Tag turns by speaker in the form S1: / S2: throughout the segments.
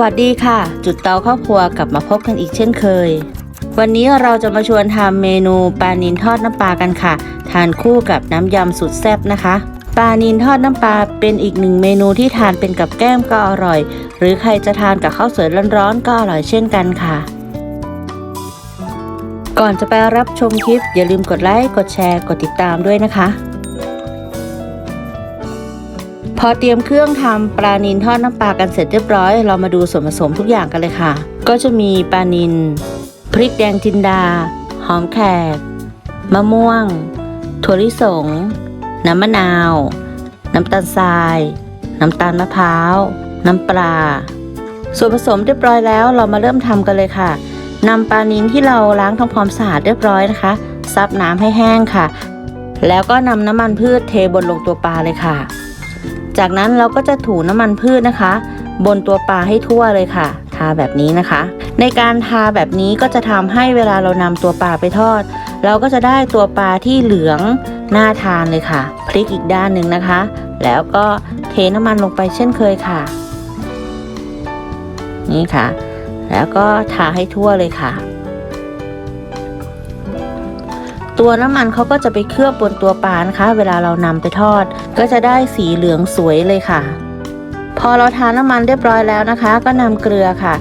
S1: วัสดีค่ะ จุดเตาครอบครัวกลับมาพบกันอีกเช่นเคย วันนี้เราจะมาชวนทำเมนูปลานินทอดน้ำปลากันค่ะ ทานคู่กับน้ำยำสุดแซ่บนะคะปลานินทอดน้ำปลาเป็นอีกหนึ่งเมนูที่ทานเป็นกับแก้มก็อร่อย หรือใครจะทานกับข้าวสวยร้อนๆก็อร่อยเช่นกันค่ะ ก่อนจะไปรับชมคลิป อย่าลืมกดไลค์กดแชร์กดติดตามด้วยนะคะ พอเตรียมเครื่องทำปลานินทอดน้ำปลากันเสร็จเรียบร้อย เรามาดูส่วนผสมทุกอย่างกันเลยค่ะ ก็จะมีปลานิน พริกแดงจินดา หอมแขก มะม่วง ถั่วลิสง น้ำมะนาว น้ำตาลทราย น้ำตาลมะพร้าว น้ำปลา ส่วนผสมเรียบร้อยแล้วเรามาเริ่มทำกันเลยค่ะนำปลานินที่เราล้างทำความสะอาดเรียบร้อยนะคะซับน้ำให้แห้งค่ะ แล้วก็นำน้ำมันพืชเทบนลงตัวปลาเลยค่ะ จากนั้นเราก็จะถูน้ำมันพืชนะคะ บนตัวปลาให้ทั่วเลยค่ะ ทาแบบนี้นะคะ ในการทาแบบนี้ก็จะทำให้เวลาเรานำตัวปลาไปทอด เราก็จะได้ตัวปลาที่เหลืองน่าทานเลยค่ะ พลิกอีกด้านหนึ่งนะคะ แล้วก็เทน้ำมันลงไปเช่นเคยค่ะ นี่ค่ะ แล้วก็ทาให้ทั่วเลยค่ะ ตัวน้ำมันเขาก็จะไปเคลือบบนตัวปลานะคะ เวลาเรานำไปทอด ก็จะได้สีเหลืองสวยเลยค่ะ พอเราทาน้ำมันเรียบร้อยแล้วนะคะ ก็นำเกลือค่ะ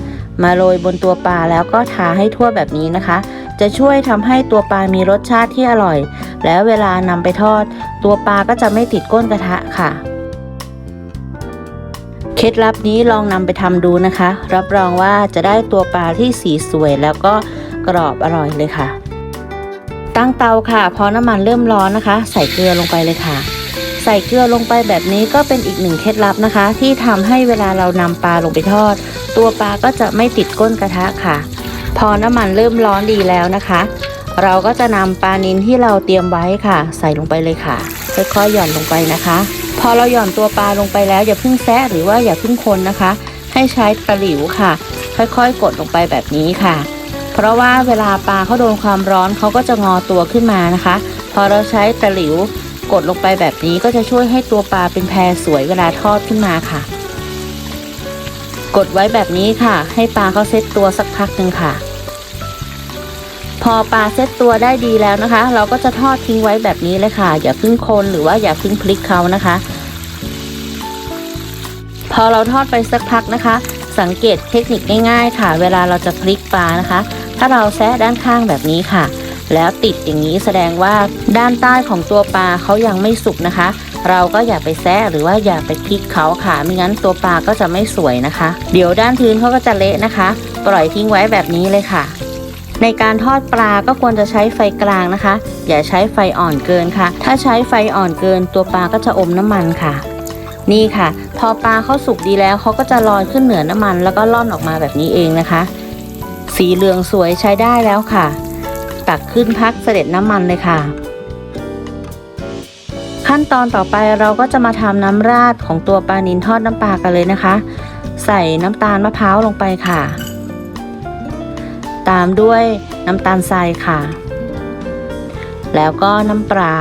S1: มาโรยบนตัวปลาแล้วก็ทาให้ทั่วแบบนี้นะคะ จะช่วยทำให้ตัวปลามีรสชาติที่อร่อย แล้วเวลานำไปทอด ตัวปลาก็จะไม่ติดก้นกระทะค่ะเคล็ดลับนี้ลองนำไปทำดูนะคะ รับรองว่าจะได้ตัวปลาที่สีสวยแล้วก็กรอบอร่อยเลยค่ะ ตั้งเตาค่ะ พอน้ำมันเริ่มร้อนนะคะ ใส่เกลือลงไปเลยค่ะ ใส่เกลือลงไปแบบนี้ก็เป็นอีกหนึ่งเคล็ดลับนะคะ ที่ทำให้เวลาเรานำปลาลงไปทอด ตัวปลาก็จะไม่ติดก้นกระทะค่ะ พอน้ำมันเริ่มร้อนดีแล้วนะคะ เราก็จะนำปลานินที่เราเตรียมไว้ค่ะ ใส่ลงไปเลยค่ะค่อยๆหย่อนลงไปนะคะ พอเราหย่อนตัวปลาลงไปแล้วอย่าเพิ่งแซะหรือว่าอย่าเพิ่งคนนะคะ ให้ใช้ตะหลิวค่ะ ค่อยๆ กดลงไปแบบนี้ค่ะ เพราะว่าเวลาปลาเขาโดนความร้อนเขาก็จะงอตัวขึ้นมานะคะ พอเราใช้ตะหลิวกดลงไปแบบนี้ก็จะช่วยให้ตัวปลาเป็นแพรสวยเวลาทอดขึ้นมาค่ะ กดไว้แบบนี้ค่ะ ให้ปลาเขาเซ็ตตัวสักพักหนึ่งค่ะ พอปลาเซ็ตตัวได้ดีแล้วนะคะ เราก็จะทอดทิ้งไว้แบบนี้เลยค่ะ อย่าพึ่งคนหรือว่าอย่าพึ่งพลิกเขานะคะ พอเราทอดไปสักพักนะคะ สังเกตเทคนิคง่ายๆ ค่ะ เวลาเราจะพลิกปลานะคะ ถ้าเราแซะด้านข้างแบบนี้ค่ะ แล้วติดอย่างนี้แสดงว่าด้านใต้ของตัวปลาเขายังไม่สุกนะคะ เราก็อย่าไปแซะหรือว่าอย่าไปพลิกเขาค่ะไม่งั้นตัวปลาก็จะไม่สวยนะคะ เดี๋ยวด้านพื้นเขาก็จะเละนะคะ ปล่อยทิ้งไว้แบบนี้เลยค่ะในการทอดปลาก็ควรจะใช้ไฟกลางนะคะ อย่าใช้ไฟอ่อนเกินค่ะ ถ้าใช้ไฟอ่อนเกิน ตัวปลาก็จะอมน้ำมันค่ะ นี่ค่ะ พอปลาเขาสุกดีแล้วเขาก็จะลอยขึ้นเหนือน้ำมัน แล้วก็ล่อนออกมาแบบนี้เองนะคะ สีเหลืองสวยใช้ได้แล้วค่ะ ตักขึ้นพักเสด็จน้ำมันเลยค่ะ ขั้นตอนต่อไปเราก็จะมาทำน้ำราดของตัวปลานินทอดน้ำปลากันเลยนะคะ ใส่น้ำตาลมะพร้าวลงไปค่ะ ตามด้วยน้ำตาลทรายค่ะ แล้วก็น้ำปลา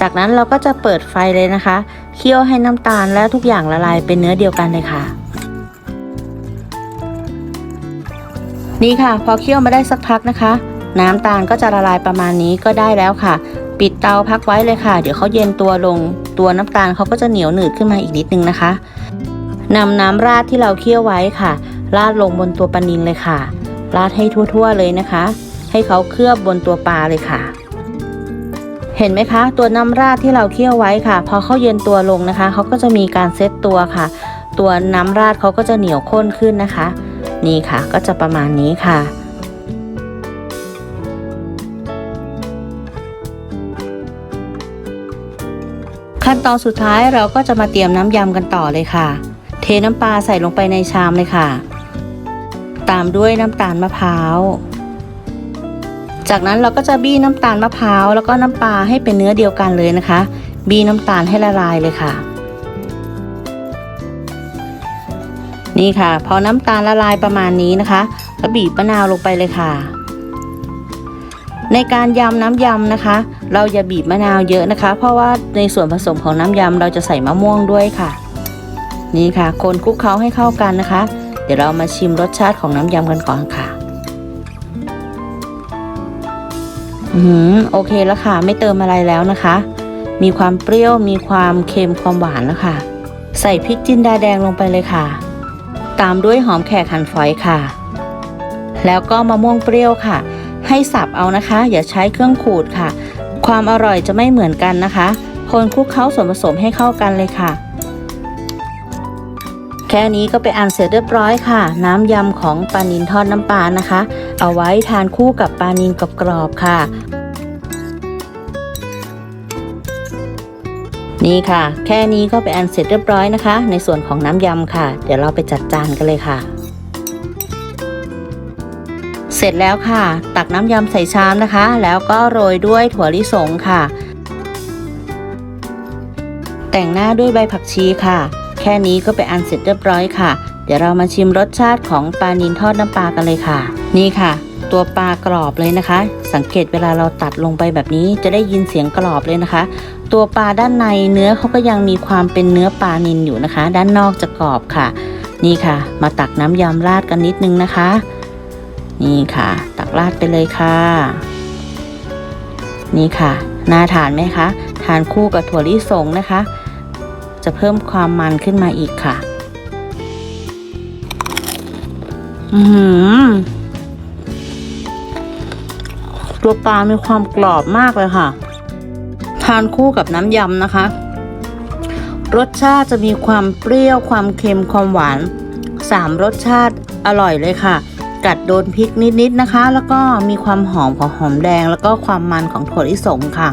S1: จากนั้นเราก็จะเปิดไฟเลยนะคะ เคี่ยวให้น้ำตาลและทุกอย่างละลายเป็นเนื้อเดียวกันเลยค่ะ นี่ค่ะ พอเคี่ยวมาได้สักพักนะคะ น้ำตาลก็จะละลายประมาณนี้ก็ได้แล้วค่ะ ปิดเตาพักไว้เลยค่ะ เดี๋ยวเขาเย็นตัวลง ตัวน้ำตาลเขาก็จะเหนียวหนืดขึ้นมาอีกนิดนึงนะคะนำน้ำราดที่เราเคี่ยวไว้ค่ะ ราดลงบนตัวปลานินเลยค่ะ ราดให้ทั่วๆเลยนะคะ ให้เขาเคลือบบนตัวปลาเลยค่ะ เห็นไหมคะ ตัวน้ำราดที่เราเคี่ยวไว้ค่ะ พอเขาเย็นตัวลงนะคะ เขาก็จะมีการเซตตัวค่ะ ตัวน้ำราดเขาก็จะเหนียวข้นขึ้นนะคะ นี่ค่ะก็จะประมาณนี้ค่ะ ขั้นตอนสุดท้ายเราก็จะมาเตรียมน้ำยำกันต่อเลยค่ะ เทน้ำปลาใส่ลงไปในชามเลยค่ะ ตามด้วยน้ำตาลมะพร้าวจากนั้นเราก็จะบี้น้ำตาลมะพร้าวแล้วก็น้ำปลาให้เป็นเนื้อเดียวกันเลยนะคะ บี้น้ำตาลให้ละลายเลยค่ะ นี่ค่ะ พอน้ำตาลละลายประมาณนี้นะคะก็บีบมะนาวลงไปเลยค่ะ ในการยำน้ำยำนะคะ เราอย่าบีบมะนาวเยอะนะคะ เพราะว่าในส่วนผสมของน้ำยำเราจะใส่มะม่วงด้วยค่ะ นี่ค่ะ คนคลุกเคล้าให้เข้ากันนะคะ เดี๋ยวเรามาชิมรสชาติของน้ำยำกันก่อนค่ะอืมโอเคแล้วค่ะ ไม่เติมอะไรแล้วนะคะ มีความเปรี้ยวมีความเค็มความหวานแล้วค่ะ ใส่พริกจินดาแดงลงไปเลยค่ะ ตามด้วยหอมแขกหั่นฝอยค่ะ แล้วก็มะม่วงเปรี้ยวค่ะ ให้สับเอานะคะ อย่าใช้เครื่องขูดค่ะ ความอร่อยจะไม่เหมือนกันนะคะ คนคลุกเคล้าส่วนผสมให้เข้ากันเลยค่ะ แค่นี้ก็ไปนอันเสร็จเรียบร้อยค่ะ น้ำยำของปลานินทอดน้ำปลานะคะ เอาไว้ทานคู่กับปลานินกรอบๆค่ะ นี่ค่ะ แค่นี้ก็ไปนอันเสร็จเรียบร้อยนะคะ ในส่วนของน้ำยำค่ะ เดี๋ยวเราไปจัดจานกันเลยค่ะ เสร็จแล้วค่ะ ตักน้ำยำใส่ชามนะคะ แล้วก็โรยด้วยถั่วลิสงค่ะ แต่งหน้าด้วยใบผักชีค่ะ แค่นี้ก็เป็นอันเสร็จเรียบร้อยค่ะ เดี๋ยวเรามาชิมรสชาติของปลานินทอดน้ำปลากันเลยค่ะ นี่ค่ะ ตัวปลากรอบเลยนะคะ สังเกตเวลาเราตัดลงไปแบบนี้จะได้ยินเสียงกรอบเลยนะคะ ตัวปลาด้านในเนื้อเขาก็ยังมีความเป็นเนื้อปลานินอยู่นะคะ ด้านนอกจะกรอบค่ะ นี่ค่ะ มาตักน้ำยำราดกันนิดนึงนะคะ นี่ค่ะ ตักราดไปเลยค่ะ นี่ค่ะน่าทานไหมคะ ทานคู่กับถั่วลิสงนะคะ จะเพิ่มความมันขึ้นมาอีกค่ะ อือหือ ตัวปลา มีความกรอบมากเลยค่ะ ทานคู่กับน้ำยำนะคะ รสชาติจะมีความเปรี้ยว ความเค็ม ความหวาน สามรสชาติอร่อยเลยค่ะ กัดโดนพริกนิดๆนะคะ แล้วก็มีความหอมของหอมแดง แล้วก็ความมันของถั่วลิสงค่ะ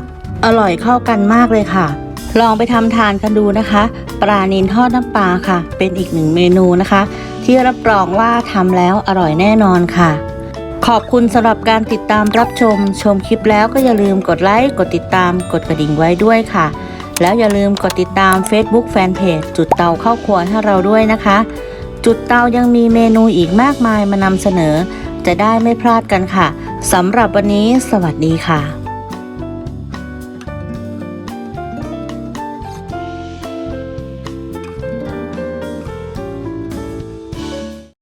S1: อร่อยเข้ากันมากเลยค่ะ ลองไปทำทานกันดูนะคะ ปลานินทอดน้ำปลาค่ะ เป็นอีกหนึ่งเมนูนะคะ ที่รับรองว่าทำแล้วอร่อยแน่นอนค่ะ ขอบคุณสำหรับการติดตามรับชม ชมคลิปแล้วก็อย่าลืมกดไลค์ กดติดตาม กดกระดิ่งไว้ด้วยค่ะ แล้วอย่าลืมกดติดตาม Facebook Fanpage จุดเตาเข้าครัวให้เราด้วยนะคะ จุดเตายังมีเมนูอีกมากมายมานำเสนอ จะได้ไม่พลาดกันค่ะสำหรับวันนี้ สวัสดีค่ะ